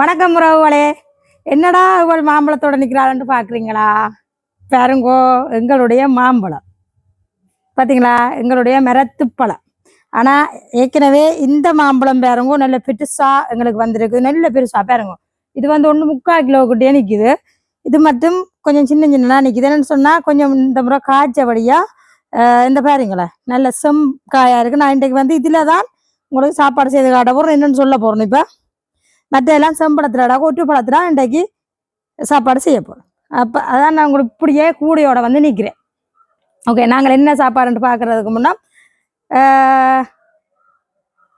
வணக்கம் உறவுகளே. என்னடா இவள் மாம்பழத்தோட நிற்கிறாள்னு பார்க்குறீங்களா பாருங்கோ எங்களுடைய மாம்பழம். பார்த்தீங்களா எங்களுடைய மரத்துப்பழம் ஆனால் ஏற்கனவே இந்த மாம்பழம் பாருங்க நல்ல பெருசாக எங்களுக்கு வந்திருக்கு. நல்ல பெருசாக பாருங்க. இது வந்து ஒன்று முக்கால் கிலோ கிட்டே நிக்குது. இது மட்டும் கொஞ்சம் சின்ன சின்னனா நிற்கிது என்னன்னு சொன்னால் கொஞ்சம் இந்த முறை காய்ச்சபடியாக இந்த பாருங்களேன் நல்ல செம் காயாக இருக்குது நான் இன்றைக்கு வந்து இதில் தான் உங்களுக்கு சாப்பாடு செய்து காட்ட போறேன். என்னென்னு சொல்ல போகிறோம் இப்போ. மற்ற எல்லாம் செம்பழத்துல கொட்டு பழத்துல இன்றைக்கு சாப்பாடு செய்ய போகிறோம் அப்போ அதான் நான் உங்களுக்கு இப்படியே கூடையோட வந்து நிற்கிறேன் ஓகே நாங்கள் என்ன சாப்பாடுன்ட்டு பார்க்கறதுக்கு முன்னா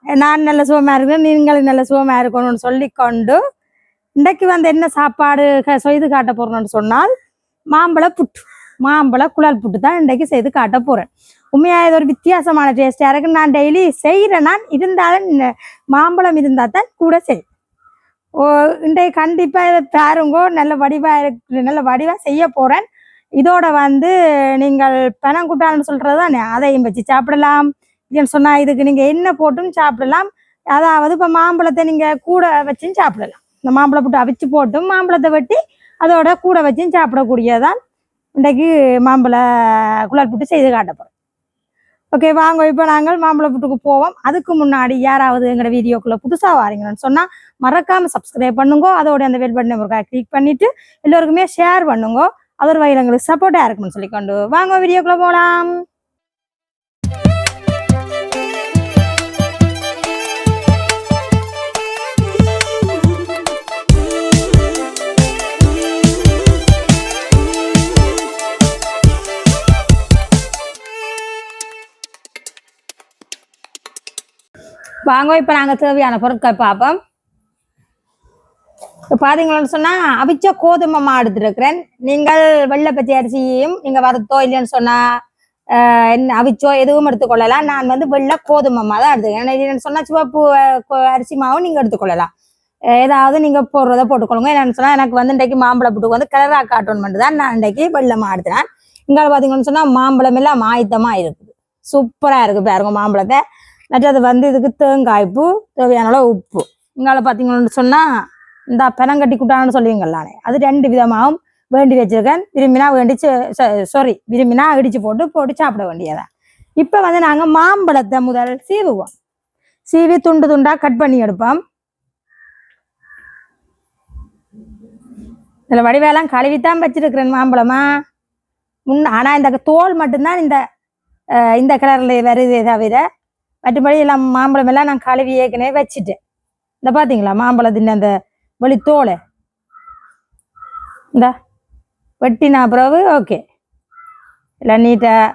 நான் நல்ல சுகமாக இருக்கேன் நீங்களும் நல்ல சுகமாக இருக்கணும்னு சொல்லிக்கொண்டு இன்றைக்கு வந்து என்ன சாப்பாடு க- செய்து காட்ட போறோம்னு சொன்னால் மாம்பழ புட்டு. மாம்பழ குழல் புட்டு தான் இன்றைக்கு செய்து காட்ட போகிறேன் உண்மையாக இது ஒரு வித்தியாசமான டேஸ்ட்டாக இருக்குது நான் டெய்லி செய்கிறேன் நான் இருந்தாலும் மாம்பழம் இருந்தால் தான் கூட செய் ஓ இன்றைய கண்டிப்பாக இதை பாருங்கோ. நல்ல வடிவாக இருக்கு நல்ல வடிவாக செய்ய போகிறேன் இதோட வந்து நீங்கள் பனங்குட்டான்னு சொல்கிறது தானே? அதையும் வச்சு சாப்பிடலாம். இல்லைன்னு சொன்னால் இதுக்கு நீங்கள் என்ன போட்டும் சாப்பிடலாம். அதாவது இப்போ மாம்பழத்தை நீங்கள் கூட வச்சும் சாப்பிடலாம். இந்த மாம்பழ போட்டு அவிச்சு போட்டும் மாம்பழத்தை வெட்டி அதோட கூட வச்சும் சாப்பிடக்கூடியதான் இன்றைக்கு மாம்பழ குழல் புட்டு செய்து காட்ட ஓகே வாங்க இப்போ நாங்கள் மாம்பழ புட்டுக்கு போவோம். அதுக்கு முன்னாடி யாராவது எங்களோட வீடியோக்குள்ள புதுசாக வாரீங்கன்னு சொன்னால் மறக்காம சப்ஸ்கிரைப் பண்ணுங்க. அதோட அந்த பெல் பட்டன் ஒரு கிளிக் பண்ணிட்டு எல்லோருக்குமே ஷேர் பண்ணுங்க. அதர் வகையில் எங்களுக்கு சப்போர்ட்டா இருக்கும்னு சொல்லிக்கொண்டு வாங்க வீடியோக்குள்ள போகலாம் வாங்க இப்போ நாங்கள் தேவையான பொருட்கள் பார்ப்போம். இப்போ பார்த்தீங்கன்னு சொன்னால் அவிச்ச கோதுமை மா எடுத்துருக்கிறேன். நீங்கள் வெள்ளை அரிசியையும் நீங்கள் வரத்தோ இல்லைன்னு சொன்னால் என்ன அவிச்சோ எதுவும் எடுத்துக்கொள்ளலாம். நான் வந்து வெள்ளை கோதுமை மா தான் எடுத்துக்கிறேன். சொன்னா இல்லைன்னு சொன்னால் சிவப்பு அரிசி மாவும் நீங்கள் எடுத்துக்கொள்ளலாம். ஏதாவது நீங்கள் போடுறத போட்டுக்கொள்ளுங்க. என்னன்னு சொன்னால் எனக்கு வந்து இன்றைக்கு மாம்பழ புட்டுக்கு வந்து கலரா காட்டணும் மட்டும் தான் நான் இன்றைக்கு வெள்ளை மா எடுத்துறேன். இங்கே பார்த்தீங்கன்னு சொன்னால் மாம்பழம் எல்லாம் மாயத்தமாக இருக்குது. சூப்பராக இருக்குது பாருங்க மாம்பழத்தை. மற்றது வந்து இதுக்கு தேங்காய் பூ தேவையான அளவு உப்பு. இங்கால பார்த்தீங்கன்னு சொன்னால் இந்த பெனங்கட்டி குட்டான்னு சொல்லுவீங்களானே அது ரெண்டு விதமாகவும் வேண்டி வச்சிருக்கேன். விரும்பினா வேண்டிச்சு சாரி விரும்பினா இடிச்சு போட்டு போட்டு சாப்பிட வேண்டியதான் இப்போ வந்து நாங்கள் மாம்பழத்தை முதல் சீவுவோம். சீவி துண்டு துண்டாக கட் பண்ணி எடுப்போம். இதில் வடிவேலாம் கழுவித்தான் வச்சிருக்கிறேன் மாம்பழமா. முன் ஆனால் இந்த தோல் மட்டும்தான் இந்த இந்த கலரில் வருதே தவிர மற்றபடி எல்லாம் மாம்பழம் எல்லாம் நான் கழுவி ஏற்கனவே வச்சுட்டேன். இந்த பார்த்தீங்களா மாம்பழத்தின் அந்த வெளித்தோலை இந்த வெட்டினா பிறகு ஓகே எல்லாம் நீட்டாக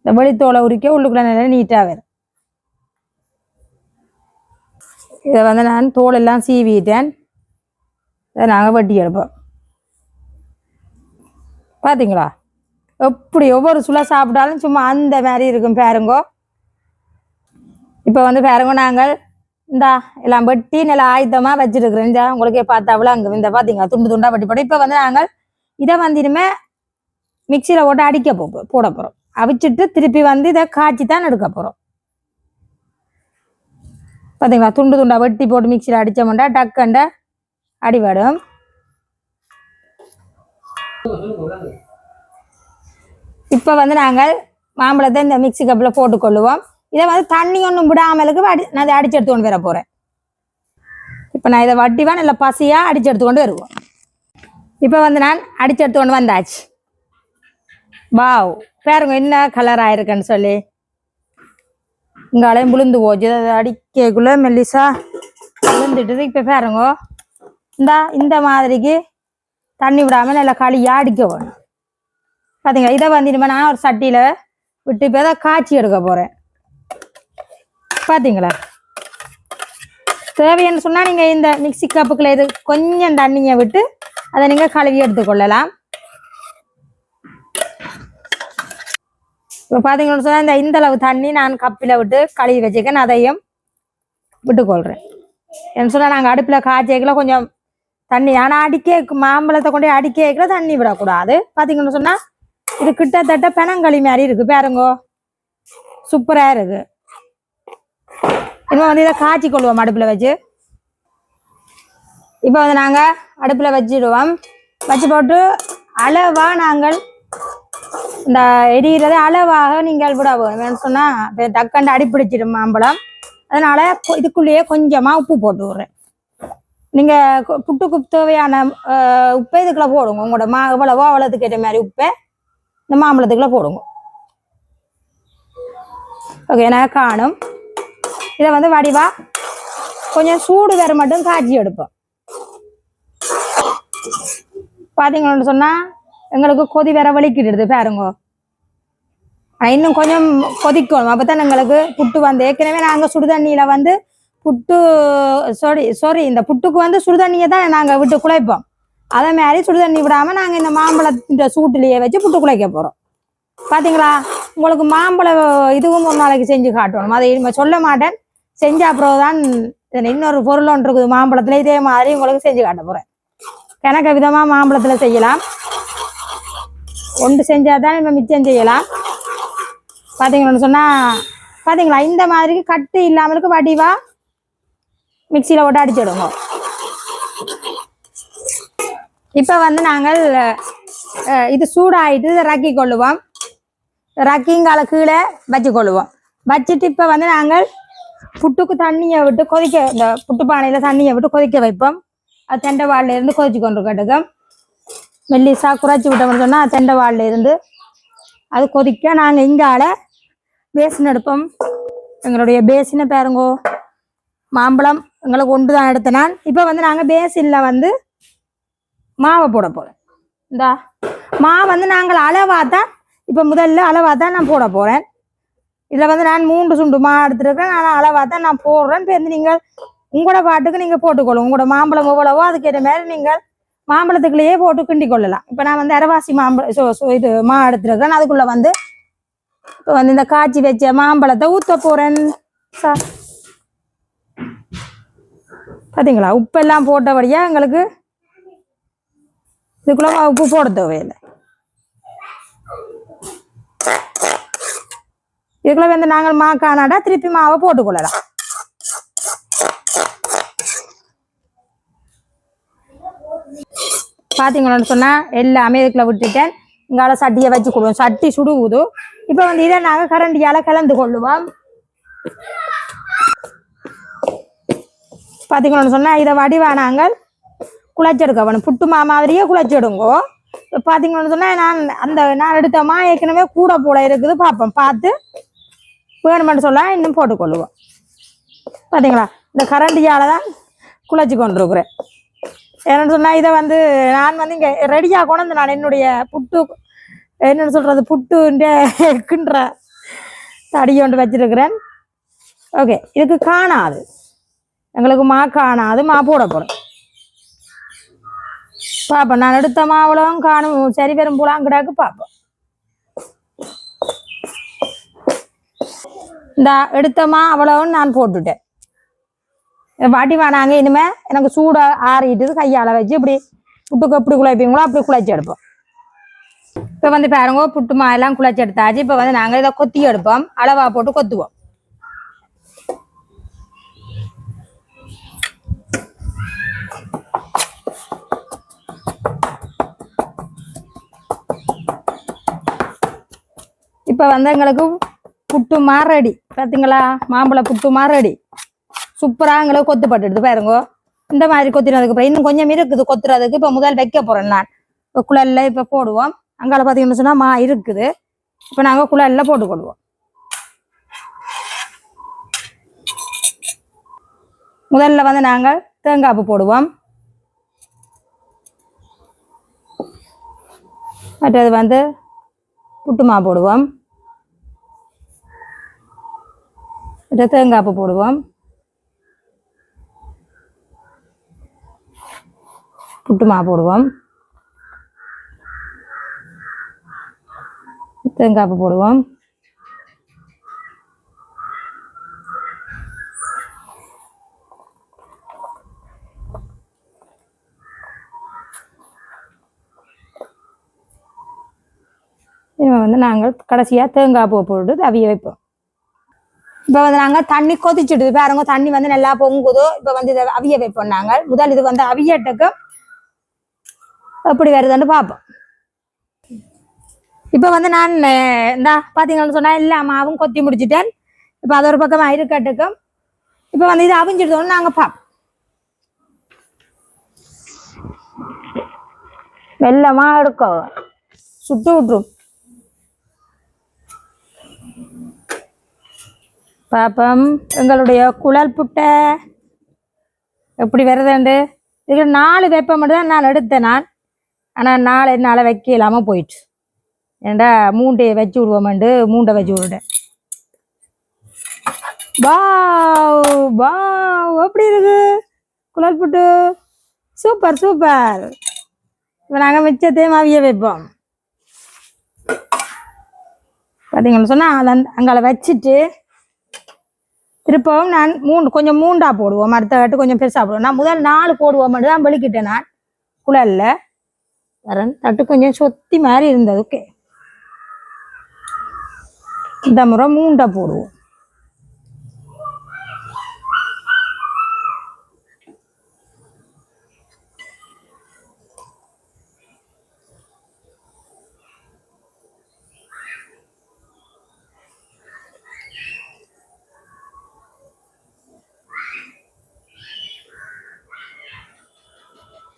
இந்த வெளித்தோலை உரிக்க உள்ளுக்குள்ள நல்லா நீட்டாக வரும். இதை வந்து நான் தோலெல்லாம் சீவிட்டேன். இதை நாங்கள் வட்டி எடுப்போம். பார்த்தீங்களா எப்படி ஒவ்வொரு சுளை சாப்பிட்டாலும் சும்மா அந்த மாதிரி இருக்கும் பாருங்கோ. இப்போ வந்து பாருங்க நாங்கள் இந்தா எல்லாம் வெட்டி நல்லா ஆயுதமாக வச்சிருக்கிறேன் இந்த உங்களுக்கே பார்த்தாவில் அங்கே இந்த பார்த்தீங்க துண்டு துண்டாக வெட்டி போட்டு. இப்போ வந்து நாங்கள் இதை வந்து இனிமே மிக்சியில் போட்டு அடிக்க போ போட போகிறோம் அவிச்சிட்டு திருப்பி வந்து இதை காய்ச்சி தான் எடுக்க போகிறோம் பார்த்தீங்களா துண்டு துண்டாக வெட்டி போட்டு மிக்சியில் அடித்தோம்டா டக்குண்ட அடிபடும். இப்போ வந்து நாங்கள் மாம்பழத்தை இந்த மிக்ஸி கப்பில் போட்டுக்கொள்ளுவோம். இதை வந்து தண்ணி ஒன்றும் விடாமலுக்கு அடி நான் இதை அடிச்சு எடுத்துக்கொண்டு வர போகிறேன் இப்போ நான் இதை வட்டிவா நல்லா பசியாக அடிச்சு எடுத்துக்கொண்டு வருவோம். இப்போ வந்து நான் அடிச்சு எடுத்துக்கொண்டு வந்தாச்சு. வாவ். பாருங்க என்ன கலர் ஆயிருக்குன்னு சொல்லி. இங்காலையும் விழுந்து போச்சு. அதை அடிக்கக்குள்ள மெல்லிசா விழுந்துட்டுது. இப்போ பாருங்க. இந்தா இந்த மாதிரிக்கு தண்ணி விடாமல் நல்லா களியாக அடிக்க வேணும். பார்த்தீங்களா இதை வந்து இனிமேல் நான் ஒரு சட்டியில் விட்டு இப்போ தான் காய்ச்சி எடுக்க போகிறேன் பார்த்தீங்களா தேவைன்னு சொன்னால் நீங்கள் இந்த மிக்ஸி கப்புக்குள்ள இது கொஞ்சம் தண்ணியை விட்டு அதை நீங்கள் கழுவி எடுத்துக்கொள்ளலாம். இப்போ பார்த்தீங்கன்னு சொன்னால் இந்த இந்த அளவு தண்ணி நான் கப்பில் விட்டு கழுவி வச்சுக்கேன். அதையும் விட்டுக்கொள்கிறேன் என்ன சொன்னால் நாங்கள் அடுப்பில் காய்ச்சிக்கல கொஞ்சம் தண்ணி ஆனால் அடிக்க மாம்பழத்தை கொண்டு போய் அடிக்க வைக்கல தண்ணி விடக்கூடாது. பார்த்தீங்கன்னு சொன்னால் இது கிட்டத்தட்ட பெனங்களி மாதிரி இருக்குது பாருங்கோ சூப்பராக இருக்குது இப்போ வந்து இதை காய்ச்சி கொள்வோம் அடுப்புல வச்சு. இப்போ வந்து நாங்கள் அடுப்பில் வச்சிடுவோம். வச்சு போட்டு அளவாக நாங்கள் இந்த எரியிறதை அளவாக நீங்கள் விட வேணும்னு சொன்னால் டக்கண்டு அடிப்பிடிச்சிடும் மாம்பழம். அதனால இதுக்குள்ளேயே கொஞ்சமாக உப்பு போட்டு விட்றேன். நீங்கள் புட்டுக்கு தேவையான உப்பை இதுக்குள்ள போடுங்க. உங்களோட மா எவ்வளவோ அவ்வளோத்துக்கு ஏற்ற மாதிரி உப்பை இந்த மாம்பழத்துக்குள்ள போடுங்க. ஓகே நான் காணும். இதை வந்து வடிவா கொஞ்சம் சூடு வேற மட்டும் காய்ச்சி எடுப்போம். பார்த்தீங்கன்னு சொன்னால் எங்களுக்கு கொதி வேற வலிக்கிடுது பாருங்க. இன்னும் கொஞ்சம் கொதிக்கணும். அப்போ தான் எங்களுக்கு புட்டு வந்து ஏற்கனவே நாங்கள் சுடுதண்ணியில் வந்து புட்டு சாரி சாரி இந்த புட்டுக்கு வந்து சுடுதண்ணியை தான் நாங்கள் விட்டு குழைப்போம். அதே மாதிரி சுடுதண்ணி விடாமல் நாங்கள் இந்த மாம்பழத்தின் சூட்டுலேயே வச்சு புட்டு குழைக்க போகிறோம் பார்த்தீங்களா உங்களுக்கு மாம்பழம் இதுவும் ஒரு நாளைக்கு செஞ்சு காட்டணும். அதை சொல்ல மாட்டேன். செஞ்ச அப்புறம் தான் இன்னொரு பொருள் ஒன்று இருக்குது. மாம்பழத்துல இதே மாதிரி உங்களுக்கு செஞ்சு காட்ட போறேன். கணக்க விதமா மாம்பழத்துல செய்யலாம். ஒன்று செஞ்சாதான் நம்ம மிச்சம் செய்யலாம். பாத்தீங்கன்னு சொன்னா பாத்தீங்களா? இந்த மாதிரி கட்டு இல்லாமலுக்கு வடிவா மிக்சியில போட்டு அடிச்சிடுங்க இப்போ வந்து நாங்கள் இது சூடாயிட்டு ரக்கி கொள்ளுவோம். ரக்கிங்கால கீழே வச்சு கொள்ளுவோம். வச்சுட்டு இப்போ வந்து நாங்கள் புட்டுக்கு தண்ணியை விட்டு கொதிக்க இந்த புட்டு பானையில் தண்ணியை விட்டு கொதிக்க வைப்போம். அது தெண்டை வாளில் இருந்து கொதிச்சு கொண்டு இருக்கட்டுக்கும் மெல்லிசா குறைச்சி விட்டோம்னு சொன்னால் தெண்டை வாளில் இருந்து அது கொதிக்க நாங்கள் இங்கால பேசின் எடுப்போம். எங்களுடைய பேசினை பாருங்கோ. மாம்பழம் எங்களுக்கு ஒன்று தான் எடுத்தனான் இப்போ வந்து நாங்கள் பேசினில் வந்து மாவை போட போகிறோம் இந்தா மா வந்து நாங்கள் அளவாக தான் இப்போ முதல்ல அளவாக தான் நான் போட போகிறேன் இதில் வந்து நான் மூன்று சுண்டு மா எடுத்துருக்கேன் நான் அளவாக தான் நான் போடுறேன். இப்போ வந்து நீங்கள் உங்களோட பாட்டுக்கு நீங்கள் போட்டுக்கொள்ளும் உங்களோட மாம்பழம் எவ்வளவோ அதுக்கேற்ற மாதிரி நீங்கள் மாம்பழத்துக்குள்ளேயே போட்டு கிண்டி கொள்ளலாம் இப்போ நான் வந்து அரைவாசி மாம்பழம் ஸோ ஸோ இது மா எடுத்துருக்கேன் அதுக்குள்ளே வந்து இப்போ வந்து இந்த காய்ச்சி வச்ச மாம்பழத்தை ஊற்ற போகிறேன் சார் பார்த்தீங்களா உப்பெல்லாம் போட்டபடியாக எங்களுக்கு இதுக்குள்ள உப்பு போட தேவையில்லை. இதுக்குள்ள வந்து நாங்கள் மா காணாடா திருப்பி மாவை போட்டுக்கொள்ளலாம். பார்த்தீங்கன்னு சொன்னா எல்லாமே இதுக்குள்ள விட்டுட்டேன். இங்கால சட்டியை வச்சு கொடுவோம். சட்டி சுடுவுது. இப்போ வந்து இதை நாங்கள் கரண்டியால கலந்து கொள்ளுவோம். பார்த்தீங்கன்னு சொன்னா இதை வடிவா நாங்கள் குழச்செடுக்க வேணும். புட்டு மா மாதிரியே குழச்செடுங்கோ. பார்த்தீங்கன்னு சொன்னா நான் அந்த நான் எடுத்த மா ஏற்கனவே கூட போல இருக்குது. பார்ப்போம் பார்த்து. வேணுமென்று சொல்ல இன்னும் போட்டுக்கொள்ளுவோம். பார்த்தீங்களா இந்த கரண்டியால் தான் குழச்சி கொண்டிருக்கிறேன். என்னென்னு சொன்னால் இதை வந்து நான் வந்து இங்கே ரெடியாக கொண்டு நான் என்னுடைய புட்டு என்னென்னு சொல்கிறது புட்டுன்ற கின்ற தடி ஒன்று வச்சிருக்கிறேன். ஓகே இதுக்கு காணாது. எங்களுக்கு மா காணாது மா போட போகிறோம் பார்ப்போம் நான் எடுத்த மாவளம் காணும் சரி பெரும் புலாம் கிடாக்கு பார்ப்போம் இந்த எடுத்தமா அவ்வளவும் நான் போட்டுட்டேன். வாட்டி வேணாங்க இனிமே எனக்கு சூட ஆறிட்டு கையால வச்சு இப்படி புட்டுக்கு எப்படி குழைப்பீங்களோ அப்படி குழைச்சி எடுப்போம். இப்போ வந்து பாருங்க புட்டுமா எல்லாம் குழைச்சி எடுத்தாச்சு. இப்போ வந்து நாங்கள் இதை கொத்தி எடுப்போம். அளவா போட்டு கொத்துவோம். இப்போ வந்து எங்களுக்கு புட்டு மாரடி பார்த்தீங்களா மாம்பழ புட்டு மாரடி சூப்பராக எங்களுக்கு கொத்து பாருங்க. இந்த மாதிரி கொத்தினதுக்கு அப்புறம் இன்னும் கொஞ்சம் இருக்குது கொத்துறதுக்கு. இப்போ முதல் வைக்க போகிறேன் நான். இப்போ குழல்ல இப்போ போடுவோம். அங்கால பார்த்தீங்கன்னு சொன்னால் மா இருக்குது. இப்போ நாங்கள் குழல்ல போட்டுக்கொள்வோம் முதல்ல வந்து நாங்கள் தேங்காப்பு போடுவோம். மற்றது வந்து புட்டுமா போடுவோம். மற்ற தேங்காய் பூ போடுவோம். புட்டுமா போடுவோம். தேங்காப்பு போடுவோம். இவன் வந்து நாங்கள் கடைசியாக தேங்காய் பூ போட்டு அவிய வைப்போம். இப்போ வந்து நாங்கள் தண்ணி கொதிச்சுடுது. பாருங்க தண்ணி வந்து நல்லா பொங்குதோ. இப்போ வந்து இதை அவிய வைப்போம் நாங்கள். முதல் இது வந்து அவியட்டுக்கு எப்படி வருதுன்னு பார்ப்போம். இப்போ வந்து நான் இந்த இந்தா பார்த்தீங்கன்னு சொன்னால் எல்லா மாவும் கொத்தி முடிச்சிட்டேன். இப்போ அது ஒரு பக்கம் இருக்கட்டுக்கும் இப்போ வந்து இது அவிஞ்சிடுதோன்னு நாங்கள் பார்ப்போம். வெள்ளமா எடுக்கோ சுட்டு விட்டுரும். பாப்பம் எங்களுடைய குழல் புட்டை. எப்படி வருதுண்டு? இதுக்கு நாலு வேப்ப மட்டும் தான் நான் எடுத்தேன் நான். ஆனால் நாலு என்னால் வைக்க இல்லாமல் போயிட்டு. ஏண்டா மூண்டையை வச்சு விடுவோமாண்டு மூண்டை வச்சு விடுட்டேன் வாவ் வாவ் எப்படி இருக்கு? குழல் புட்டு. Super super. இப்போ நாங்கள் மிச்சத்தையும் அவிய வைப்போம். பார்த்தீங்கன்னு சொன்னால் அதை அங்கே வச்சுட்டு திருப்பவும் நான் மூணு கொஞ்சம் மூண்டா போடுவோம். அடுத்த கட்டு கொஞ்சம் பெருசாக போடுவோம். நான் முதல் நாலு போடுவோம் தான் வெளிக்கிட்டேன் நான். குழல்ல. வரன் தட்டு கொஞ்சம் சொத்தி மாதிரி இருந்தது. ஓகே இந்த முறை மூண்டா போடுவோம்.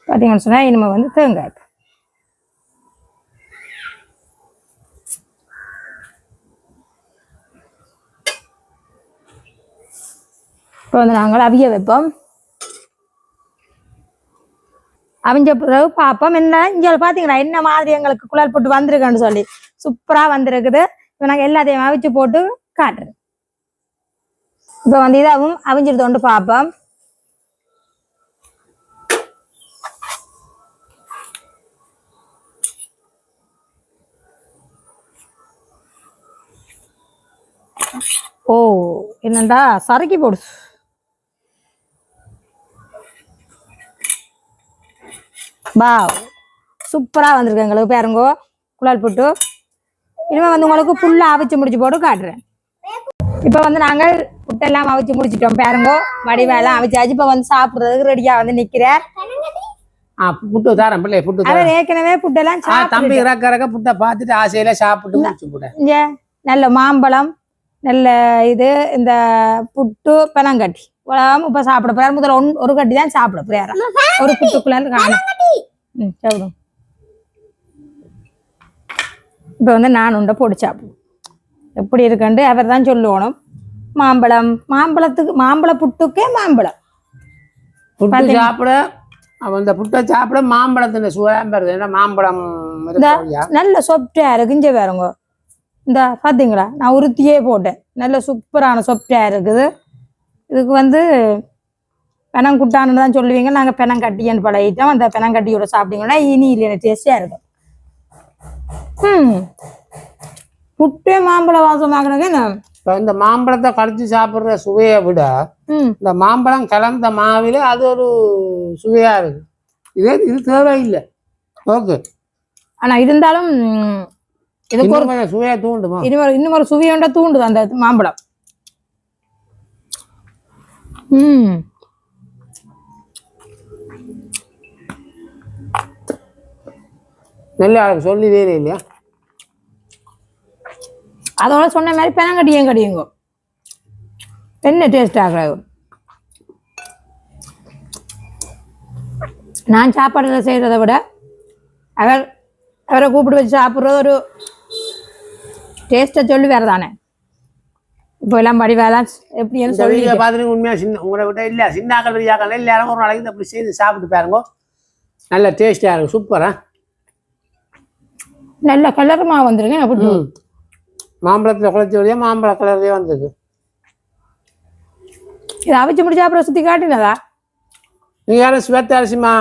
பார்த்தீங்கன்னு சொன்னால் இனிமே வந்து தேங்காய் இப்போ வந்து நாங்கள் அவிய வைப்போம். அவிஞ்ச பிறகு பார்ப்போம். என்ன இங்கே பார்த்தீங்களா என்ன மாதிரி எங்களுக்கு குழல் போட்டு வந்திருக்குன்னு சொல்லி. சூப்பராக வந்திருக்குது. இப்போ நாங்கள் எல்லாத்தையும் அவிச்சு போட்டு காட்டுறேன் இப்போ வந்து இதாகவும் அவிஞ்சிருந்தோண்டு பார்ப்போம். என்னண்டா சரக்கி போடு. பா சூப்பரா வந்திருக்கு எங்களுக்கு பாருங்கோ குழல் புட்டு. இனிமே வந்து உங்களுக்கு புல்லா அவிச்சு முடிச்சு போட்டு காட்டுறேன். இப்போ வந்து நாங்கள் புட்டெல்லாம் அவிச்சு முடிச்சிட்டோம் பாருங்கோ வடிவெல்லாம் அவிச்சாச்சு. இப்போ வந்து சாப்பிடுறதுக்கு ரெடியா வந்து நிக்கிறார் ஆ புட்டு தாரேன் பிள்ளை புட்டு அவர் ஏற்கனவே புட்டெல்லாம் தம்பி இறக்க இறக்க புட்டை பார்த்துட்டு ஆசையில சாப்பிட்டு நல்ல மாம்பழம் நல்ல இது இந்த புட்டு பெனங்கட்டி இவ்வளவு இப்ப சாப்பிட போறாரு. முதல்ல ஒன் ஒரு கட்டி தான் சாப்பிட போறாரு. ஒரு புட்டுக்குள்ள காணும். ம் சாப்பிடும் இப்போ வந்து நான் உண்டை பொடி சாப்பிடுவோம் எப்படி இருக்குன்ட்டு அவர் தான் சொல்லணும் மாம்பழம் மாம்பழத்துக்கு மாம்பழ புட்டுக்கே மாம்பழம். புட்டு சாப்பிட அவன் இந்த புட்டை சாப்பிட மாம்பழத்தின் சுவையாக வருது ஏன்னா மாம்பழம் நல்ல சொப்டா இருக்கு. இங்கே பாருங்க. இந்த பார்த்தீங்களா நான் உருத்தியே போட்டேன். நல்ல சூப்பரான சொப்டா இருக்குது. இதுக்கு வந்து பெனங்குட்டான்னு தான் சொல்லுவீங்க. நாங்கள் பெனங்கட்டின்னு பழகிட்டோம். அந்த பெனங்கட்டியோட சாப்பிட்டீங்கன்னா இனி இல்லை டேஸ்டியாக இருக்கும். ம் புட்டே மாம்பழ வாசமாகணுங்க இப்போ இந்த மாம்பழத்தை கடிச்சு சாப்பிட்ற சுவையை விட இந்த மாம்பழம் கலந்த மாவில அது ஒரு சுவையா இருக்கு. இதே இது தேவையில்லை. ஓகே ஆனால் இருந்தாலும் இதுக்கு ஒரு சுவையா தூண்டுமா? இன்னும் இன்னும் ஒரு சுவையோண்ட தூண்டுது அந்த மாம்பழம். ம். நல்லா சொல்லி வேறு இல்லையா? அதோட சொன்ன மாதிரி பெனங்கட்டியும் கடியுங்க என்ன டேஸ்ட் ஆகுறது நான் சாப்பாடுல செய்கிறத விட அவர் அவரை கூப்பிட்டு வச்சு சாப்பிட்றது ஒரு டேஸ்ட்டை சொல்லி வேறு தானே? இப்போ எல்லாம் படிவேலாம் எப்படின்னு சொல்லி பார்த்துட்டு உண்மையா சின்ன உங்களை விட இல்லை. சின்னாக்கள் பெரியாக்கள் எல்லாரும் ஒரு நாளைக்கு அப்படி செய்து சாப்பிட்டு பாருங்க. நல்ல டேஸ்டியாக இருக்கும் சூப்பரா நல்ல கலருமா வந்துருங்க அப்படி மாம்பழத்தில் குழச்சி வழியாக மாம்பழ கலர்லேயே வந்திருக்கு. இதை அவிச்சு முடிச்சா அப்புறம் சுற்றி காட்டினதா? நீங்கள் யாரும் சுவத்த அரிசிமா?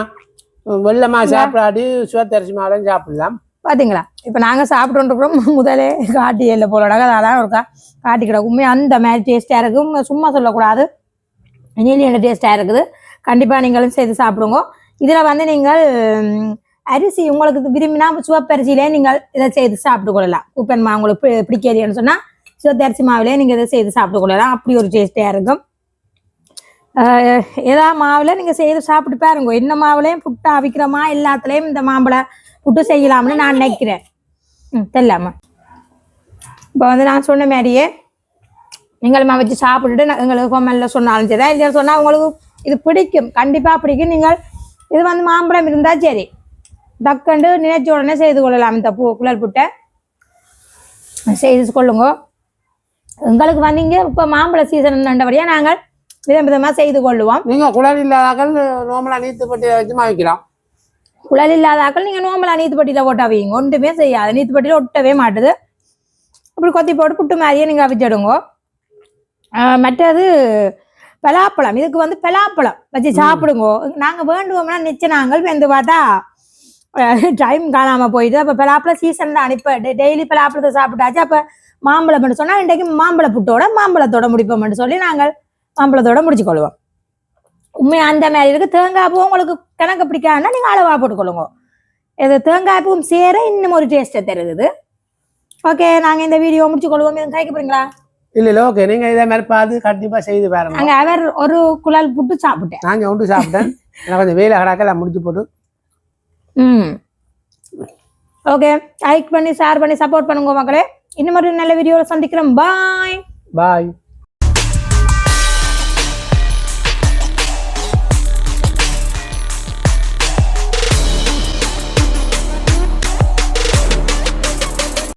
வெள்ளமா சாப்பிடாடி சுவத்த அரிசி மாலையும் சாப்பிடலாம். பாத்தீங்களா? இப்போ நாங்கள் சாப்பிட்டுருக்குறோம். முதலே காட்டி இல்லை போலோட அதான் இருக்கா. காட்டி கிடக்கும் உண்மையா அந்த மாதிரி டேஸ்ட்டாக இருக்கும் சும்மா சொல்லக்கூடாது. இனியில டேஸ்ட்டாக இருக்குது. கண்டிப்பாக நீங்களும் செய்து சாப்பிடுங்க. இதில் வந்து நீங்கள் அரிசி உங்களுக்கு விரும்பினா சிவப்பரிசியிலே நீங்கள் இதை செய்து சாப்பிட்டு கொள்ளலாம். உப்பன்மா உங்களுக்கு பி- பிடிக்கலையேன்னு சொன்னால் சிவத்தரிசி மாவிலே நீங்கள் இதை செய்து சாப்பிட்டு கொள்ளலாம். அப்படி ஒரு டேஸ்டியாக இருக்கும். ஏதாவது மாவில் நீங்கள் செய்து சாப்பிட்டு பாருங்க. என்ன மாவுலையும் புட்டு அவிக்கிறமா எல்லாத்துலேயும் இந்த மாம்பழ புட்டு செய்யலாம்னு நான் நினைக்கிறேன். ம் தெரியலாமா இப்போ வந்து நான் சொன்ன மாதிரியே நீங்களும் வச்சு சாப்பிட்டுட்டு நான் எங்களுக்கு கொம்மல்ல சொன்னாலும் சரி. தான் சொன்னால் உங்களுக்கு இது பிடிக்கும். கண்டிப்பாக பிடிக்கும். நீங்கள் இது வந்து மாம்பழம் இருந்தால் சரி. டக்குண்டு நினைச்ச உடனே செய்து கொள்ளலாம் இந்த பூ குழல் புட்டை. செய்து கொள்ளுங்க. எங்களுக்கு வந்தீங்க இப்போ மாம்பழ சீசன் நண்டபடியாக நாங்கள் விதம் விதமாக செய்து கொள்ளுவோம். நீங்கள் குளர் இல்லாதாக்கள் நோமலா நீத்து பட்டி வச்சு வைக்கலாம் குழல் இல்லாதாக்கள் நீங்கள் நோம்பலா நீத்துப்பட்டியில் போட்டு அவிங்க ஒன்றுமே செய்யாது. நீத்துப்பட்டியில் ஒட்டவே மாட்டுது. அப்படி கொத்தி போட்டு புட்டு மாதிரியே நீங்கள் அவிச்சிடுங்க. மற்றது பலாப்பழம். இதுக்கு வந்து பலாப்பழம் வச்சு சாப்பிடுங்க. நாங்கள் வேண்டுவோம்னா நிச்சய நாங்கள் வந்து பார்த்தா டைம் காணாமல் போயிடுது. அப்போ பலாப்பழம் சீசன் தான். இப்போ டெய்லி பலாப்பழத்தை சாப்பிட்டாச்சு. அப்போ மாம்பழம்னு சொன்னால் இன்றைக்கு மாம்பழ புட்டோட மாம்பழத்தோட முடிப்போம்னு சொல்லி நாங்கள் மாம்பழத்தோட முடிச்சு உண்மை அந்த மாதிரி இருக்கு. தேங்காய் பூ உங்களுக்கு கணக்கு பிடிக்காதுன்னா நீங்கள் அளவாக போட்டுக்கொள்ளுங்க. இது தேங்காய் பூவும் சேர இன்னும் ஒரு டேஸ்ட்டை தருது. ஓகே நாங்கள் இந்த வீடியோ முடிச்சு கொள்வோம். இது கைக்கு போறீங்களா? இல்ல இல்ல ஓகே நீங்க இதே மாதிரி பார்த்து கண்டிப்பா செய்து பாருங்க. நாங்கள் அவர் ஒரு குழல் புட்டு சாப்பிட்டேன். நாங்க ஒன்று சாப்பிட்டேன். எனக்கு கொஞ்சம் வெயில கடாக்க நான் முடிச்சு போட்டு. ம். ஓகே லைக் பண்ணி ஷேர் பண்ணி சப்போர்ட் பண்ணுங்க மக்களே. இன்னும் ஒரு நல்ல வீடியோவில் சந்திக்கிறோம். பாய் பாய்